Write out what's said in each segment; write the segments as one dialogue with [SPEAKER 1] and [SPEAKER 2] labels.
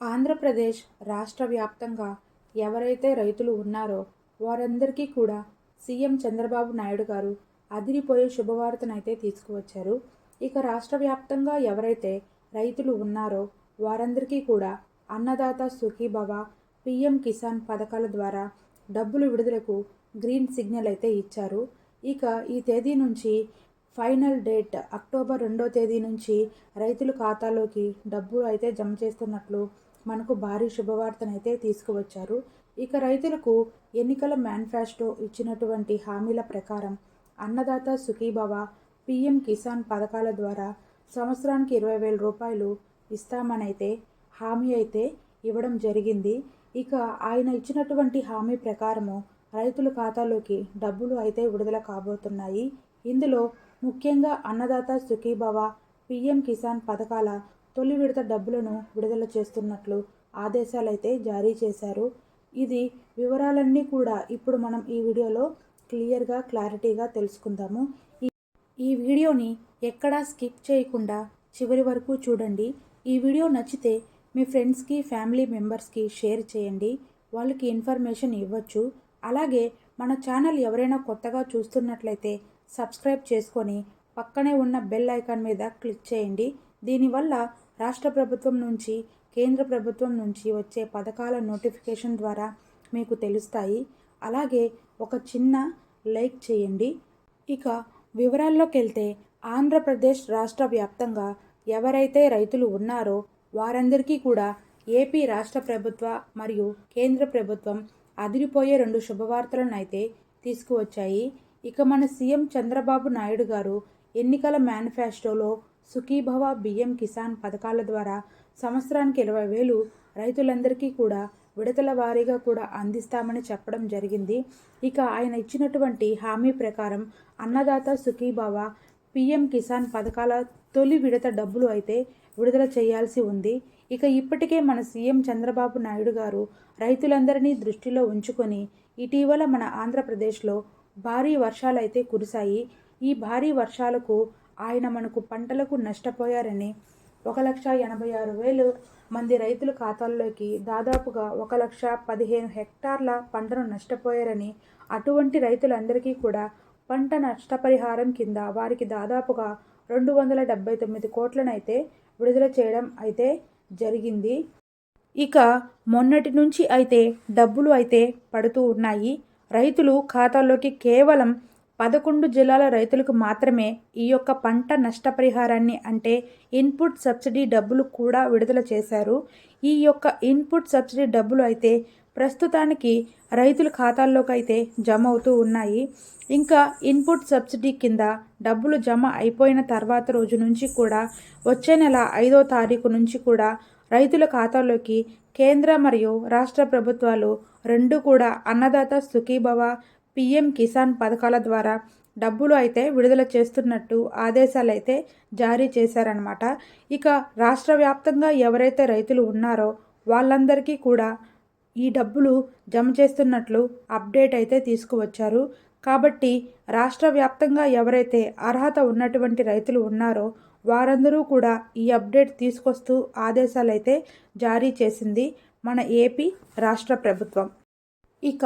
[SPEAKER 1] ఆంధ్రప్రదేశ్ రాష్ట్ర వ్యాప్తంగా ఎవరైతే రైతులు ఉన్నారో వారందరికీ కూడా సీఎం చంద్రబాబు నాయుడు గారు అదిరిపోయే శుభవార్తనైతే తీసుకువచ్చారు. ఇక రాష్ట్ర వ్యాప్తంగా ఎవరైతే రైతులు ఉన్నారో వారందరికీ కూడా అన్నదాత సుఖీభవ పిఎం కిసాన్ పథకాల ద్వారా డబ్బులు విడుదలకు గ్రీన్ సిగ్నల్ అయితే ఇచ్చారు. ఇక ఈ తేదీ నుంచి ఫైనల్ డేట్ అక్టోబర్ రెండో తేదీ నుంచి రైతుల ఖాతాలోకి డబ్బులు అయితే జమ చేస్తున్నట్లు మనకు భారీ శుభవార్తనైతే తీసుకువచ్చారు. ఇక రైతులకు ఎన్నికల మేనిఫెస్టో ఇచ్చినటువంటి హామీల ప్రకారం అన్నదాత సుఖీభవ పిఎం కిసాన్ పథకాల ద్వారా సంవత్సరానికి ఇరవై వేల రూపాయలు ఇస్తామనైతే హామీ అయితే ఇవ్వడం జరిగింది. ఇక ఆయన ఇచ్చినటువంటి హామీ ప్రకారము రైతుల ఖాతాలోకి డబ్బులు అయితే విడుదల కాబోతున్నాయి. ఇందులో ముఖ్యంగా అన్నదాత సుఖీభవ పిఎం కిసాన్ పథకాల తొలి విడత డబ్బులను విడుదల చేస్తున్నట్లు ఆదేశాలైతే జారీ చేశారు. ఇది వివరాలన్నీ కూడా ఇప్పుడు మనం ఈ వీడియోలో క్లియర్గా క్లారిటీగా తెలుసుకుందాము. ఈ ఈ వీడియోని ఎక్కడా స్కిప్ చేయకుండా చివరి వరకు చూడండి. ఈ వీడియో నచ్చితే మీ ఫ్రెండ్స్కి ఫ్యామిలీ మెంబర్స్కి షేర్ చేయండి. వాళ్ళకి ఇన్ఫర్మేషన్ ఇవ్వచ్చు. అలాగే మన ఛానల్ ఎవరైనా కొత్తగా చూస్తున్నట్లయితే సబ్స్క్రైబ్ చేసుకొని పక్కనే ఉన్న బెల్ ఐకాన్ మీద క్లిక్ చేయండి. దీనివల్ల రాష్ట్ర ప్రభుత్వం నుంచి కేంద్ర ప్రభుత్వం నుంచి వచ్చే పథకాల నోటిఫికేషన్ ద్వారా మీకు తెలుస్తాయి. అలాగే ఒక చిన్న లైక్ చేయండి. ఇక వివరాల్లోకి వెళ్తే ఆంధ్రప్రదేశ్ రాష్ట్ర వ్యాప్తంగా ఎవరైతే రైతులు ఉన్నారో వారందరికీ కూడా ఏపీ రాష్ట్ర ప్రభుత్వ మరియు కేంద్ర ప్రభుత్వం అదిరిపోయే రెండు శుభవార్తలను అయితే తీసుకువచ్చాయి. ఇక మన సీఎం చంద్రబాబు నాయుడు గారు ఎన్నికల మేనిఫెస్టోలో సుఖీభవ బియ్యం కిసాన్ పథకాల ద్వారా సంవత్సరానికి ఇరవై వేలు రైతులందరికీ కూడా విడతల వారీగా కూడా అందిస్తామని చెప్పడం జరిగింది. ఇక ఆయన ఇచ్చినటువంటి హామీ ప్రకారం అన్నదాత సుఖీభవ పిఎం కిసాన్ పథకాల తొలి విడత డబ్బులు అయితే విడుదల చేయాల్సి ఉంది. ఇక ఇప్పటికే మన సీఎం చంద్రబాబు నాయుడు గారు రైతులందరినీ దృష్టిలో ఉంచుకొని ఇటీవల మన ఆంధ్రప్రదేశ్లో భారీ వర్షాలైతే కురిశాయి. ఈ భారీ వర్షాలకు ఆయన మనకు పంటలకు నష్టపోయారని ఒక లక్ష ఎనభై ఆరు వేలు మంది రైతుల ఖాతాల్లోకి దాదాపుగా ఒక లక్ష పదిహేను హెక్టార్ల పంటను నష్టపోయారని అటువంటి రైతులందరికీ కూడా పంట నష్టపరిహారం కింద వారికి దాదాపుగా రెండు వందల డెబ్బై తొమ్మిది కోట్లనైతే విడుదల చేయడం అయితే జరిగింది. ఇక మొన్నటి నుంచి అయితే డబ్బులు అయితే పడుతూ ఉన్నాయి. రైతులు ఖాతాల్లోకి కేవలం పదకొండు జిల్లాల రైతులకు మాత్రమే ఈ యొక్క పంట నష్టపరిహారాన్ని అంటే ఇన్పుట్ సబ్సిడీ డబ్బులు కూడా విడుదల చేశారు. ఈ యొక్క ఇన్పుట్ సబ్సిడీ డబ్బులు అయితే ప్రస్తుతానికి రైతుల ఖాతాల్లోకి అయితే జమ అవుతూ ఉన్నాయి. ఇంకా ఇన్పుట్ సబ్సిడీ కింద డబ్బులు జమ అయిపోయిన తర్వాత రోజు నుంచి కూడా వచ్చే నెల ఐదో తారీఖు నుంచి కూడా రైతుల ఖాతాలోకి కేంద్ర మరియు రాష్ట్ర ప్రభుత్వాలు రెండు కూడా అన్నదాత సుఖీభవ పిఎం కిసాన్ పథకాల ద్వారా డబ్బులు అయితే విడుదల చేస్తున్నట్టు ఆదేశాలు అయితే జారీ చేశారనమాట ఇక రాష్ట్ర వ్యాప్తంగా ఎవరైతే రైతులు ఉన్నారో వాళ్ళందరికీ కూడా ఈ డబ్బులు జమ చేస్తున్నట్లు అప్డేట్ అయితే తీసుకువచ్చారు. కాబట్టి రాష్ట్ర వ్యాప్తంగా ఎవరైతే అర్హత ఉన్నటువంటి రైతులు ఉన్నారో వారందరూ కూడా ఈ అప్డేట్ తీసుకొస్తూ ఆదేశాలైతే జారీ చేసింది మన ఏపీ రాష్ట్ర ప్రభుత్వం. ఇక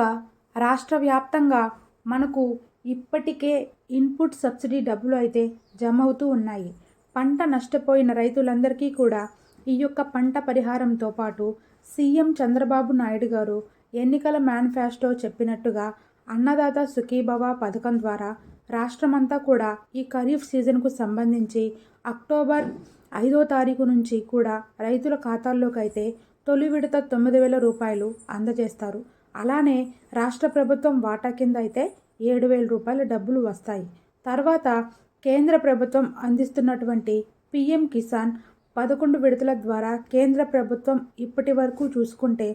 [SPEAKER 1] రాష్ట్ర వ్యాప్తంగా మనకు ఇప్పటికే ఇన్పుట్ సబ్సిడీ డబ్బులు అయితే జమ అవుతూ ఉన్నాయి. పంట నష్టపోయిన రైతులందరికీ కూడా ఈ యొక్క పంట పరిహారంతో పాటు సీఎం చంద్రబాబు నాయుడు గారు ఎన్నికల మేనిఫెస్టో చెప్పినట్టుగా అన్నదాత సుఖీభవ పథకం ద్వారా రాష్ట్రమంతా కూడా ఈ ఖరీఫ్ సీజన్కు సంబంధించి అక్టోబర్ ఐదో తారీఖు నుంచి కూడా రైతుల ఖాతాల్లోకి అయితే తొలి విడత తొమ్మిది వేల రూపాయలు అందజేస్తారు. అలానే రాష్ట్ర ప్రభుత్వం వాటా కింద అయితే ఏడు వేల రూపాయల డబ్బులు వస్తాయి. తర్వాత కేంద్ర ప్రభుత్వం అందిస్తున్నటువంటి పిఎం కిసాన్ పదకొండు విడతల ద్వారా కేంద్ర ప్రభుత్వం ఇప్పటి వరకు చూసుకుంటే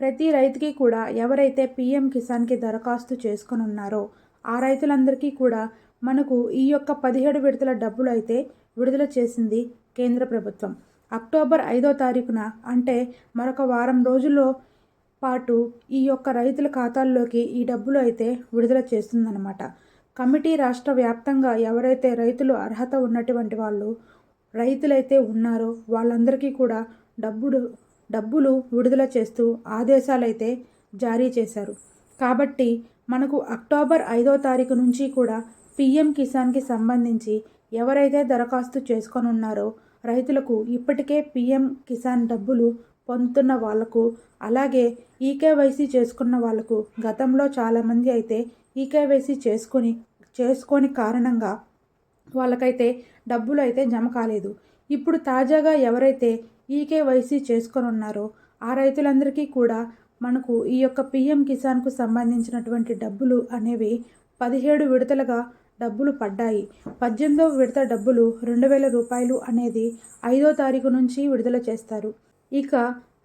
[SPEAKER 1] ప్రతి రైతుకి కూడా ఎవరైతే పిఎం కిసాన్కి దరఖాస్తు చేసుకొని ఉన్నారో ఆ రైతులందరికీ కూడా మనకు ఈ యొక్క పదిహేడు విడతల డబ్బులు అయితే విడుదల చేసింది కేంద్ర ప్రభుత్వం. అక్టోబర్ ఐదో తారీఖున అంటే మరొక వారం రోజుల్లో పాటు ఈ యొక్క రైతుల ఖాతాల్లోకి ఈ డబ్బులు అయితే విడుదల చేస్తుందన్నమాట. కమిటీ రాష్ట్ర వ్యాప్తంగా ఎవరైతే రైతులు అర్హత ఉన్నటువంటి వాళ్ళు రైతులైతే ఉన్నారో వాళ్ళందరికీ కూడా డబ్బులు డబ్బులు విడుదల చేస్తూ ఆదేశాలైతే జారీ చేశారు. కాబట్టి మనకు అక్టోబర్ ఐదో తారీఖు నుంచి కూడా పిఎం కిసాన్కి సంబంధించి ఎవరైతే దరఖాస్తు చేసుకొని ఉన్నారో రైతులకు ఇప్పటికే పిఎం కిసాన్ డబ్బులు పొందుతున్న వాళ్ళకు అలాగే ఈకేవైసీ చేసుకున్న వాళ్ళకు గతంలో చాలామంది అయితే ఈకేవైసీ చేసుకొని చేసుకోని కారణంగా వాళ్ళకైతే డబ్బులు అయితే జమ కాలేదు. ఇప్పుడు తాజాగా ఎవరైతే ఈకేవైసీ చేసుకొని ఉన్నారో ఆ రైతులందరికీ కూడా మనకు ఈ యొక్క పిఎం కిసాన్కు సంబంధించినటువంటి డబ్బులు అనేవి పదిహేడు విడతలుగా డబ్బులు పడ్డాయి. పద్దెనిమిదవ విడత డబ్బులు రెండు వేల రూపాయలు అనేది ఐదో తారీఖు నుంచి విడుదల చేస్తారు. ఇక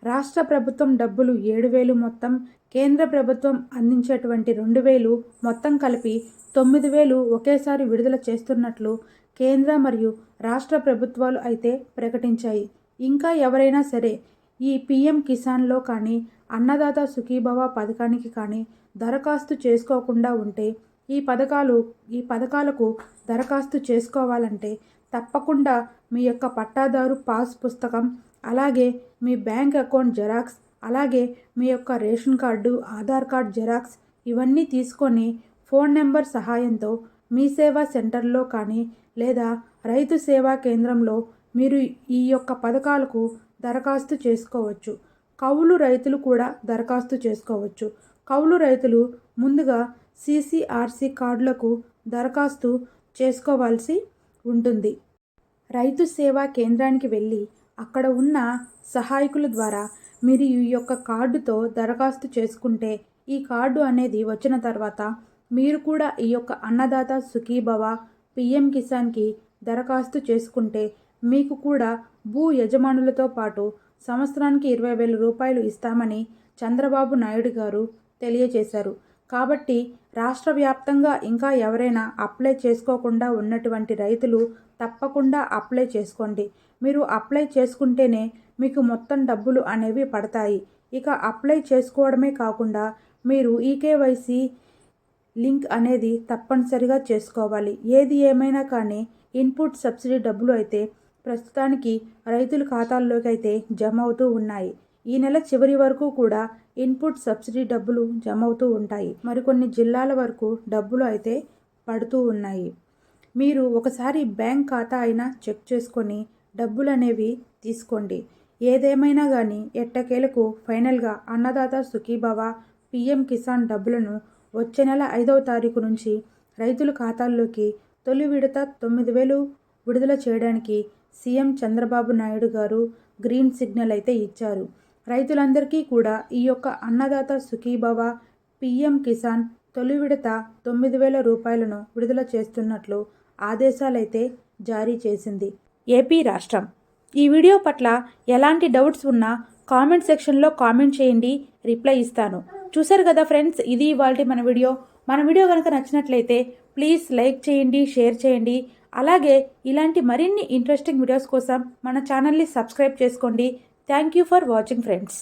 [SPEAKER 1] రాష్ట్ర ప్రభుత్వం డబ్బులు ఏడు వేలు మొత్తం కేంద్ర ప్రభుత్వం అందించేటువంటి రెండు వేలు మొత్తం కలిపి తొమ్మిది వేలు ఒకేసారి విడుదల చేస్తున్నట్లు కేంద్ర మరియు రాష్ట్ర ప్రభుత్వాలు అయితే ప్రకటించాయి. ఇంకా ఎవరైనా సరే ఈ పిఎం కిసాన్లో కానీ అన్నదాత సుఖీభవ పథకానికి కానీ దరఖాస్తు చేసుకోకుండా ఉంటే ఈ పథకాలు ఈ పథకాలకు దరఖాస్తు చేసుకోవాలంటే తప్పకుండా మీ యొక్క పట్టాదారు పాస్ పుస్తకం అలాగే మీ బ్యాంక్ అకౌంట్ జెరాక్స్ అలాగే మీ యొక్క ration card Aadhaar card xerox ఇవన్నీ తీసుకొని ఫోన్ నెంబర్ సహాయంతో మీ సేవా సెంటర్లో కానీ లేదా రైతు సేవా కేంద్రంలో మీరు ఈ యొక్క పథకాలకు దరఖాస్తు చేసుకోవచ్చు. కౌలు రైతులు కూడా దరఖాస్తు చేసుకోవచ్చు. కౌలు రైతులు ముందుగా సీసీఆర్సీ కార్డులకు దరఖాస్తు చేసుకోవాల్సి ఉంటుంది. రైతు సేవా కేంద్రానికి వెళ్ళి అక్కడ ఉన్న సహాయకుల ద్వారా మీరు ఈ యొక్క కార్డుతో దరఖాస్తు చేసుకుంటే ఈ కార్డు అనేది వచ్చిన తర్వాత మీరు కూడా ఈ యొక్క అన్నదాత సుఖీభవ పిఎం కిసాన్కి దరఖాస్తు చేసుకుంటే మీకు కూడా భూ యజమానులతో పాటు సంవత్సరానికి ఇరవై వేల రూపాయలు ఇస్తామని చంద్రబాబు నాయుడు గారు తెలియజేశారు. కాబట్టి రాష్ట్ర వ్యాప్తంగా ఇంకా ఎవరైనా అప్లై చేసుకోకుండా ఉన్నటువంటి రైతులు తప్పకుండా అప్లై చేసుకోండి. మీరు అప్లై చేసుకుంటేనే మీకు మొత్తం డబ్బులు అనేవి పడతాయి. ఇక అప్లై చేసుకోవడమే కాకుండా మీరు ఈకేవైసీ లింక్ అనేది తప్పనిసరిగా చేసుకోవాలి. ఏది ఏమైనా కానీ ఇన్పుట్ సబ్సిడీ డబ్బులు అయితే ప్రస్తుతానికి రైతుల ఖాతాల్లోకి అయితే జమ అవుతూ ఉన్నాయి. ఈ నెల చివరి వరకు కూడా ఇన్పుట్ సబ్సిడీ డబ్బులు జమ అవుతూ ఉంటాయి. మరికొన్ని జిల్లాల వరకు డబ్బులు అయితే పడుతూ ఉన్నాయి. మీరు ఒకసారి బ్యాంక్ ఖాతా అయినా చెక్ చేసుకొని డబ్బులు అనేవి తీసుకోండి. ఏదేమైనా కానీ ఎట్టకేలకు ఫైనల్గా అన్నదాత సుఖీభవ పిఎం కిసాన్ డబ్బులను వచ్చే నెల ఐదవ తారీఖు నుంచి రైతుల ఖాతాల్లోకి తొలి విడత తొమ్మిది వేలు విడుదల చేయడానికి సీఎం చంద్రబాబు నాయుడు గారు గ్రీన్ సిగ్నల్ అయితే ఇచ్చారు. రైతులందరికీ కూడా ఈ యొక్క అన్నదాత సుఖీభవ పిఎం కిసాన్ తొలి విడత తొమ్మిది వేల రూపాయలను విడుదల చేస్తున్నట్లు ఆదేశాలైతే జారీ చేసింది. ఏపీ రాష్ట్రం. ఈ వీడియో పట్ల ఎలాంటి డౌట్స్ ఉన్నా కామెంట్ సెక్షన్లో కామెంట్ చేయండి రిప్లై ఇస్తాను. చూసారు కదా ఫ్రెండ్స్ ఇది ఇవాళ మన వీడియో. మన వీడియో కనుక నచ్చినట్లయితే ప్లీజ్ లైక్ చేయండి షేర్ చేయండి. అలాగే ఇలాంటి మరిన్ని ఇంట్రెస్టింగ్ వీడియోస్ కోసం మన ఛానల్ని సబ్స్క్రైబ్ చేసుకోండి. Thank you for watching friends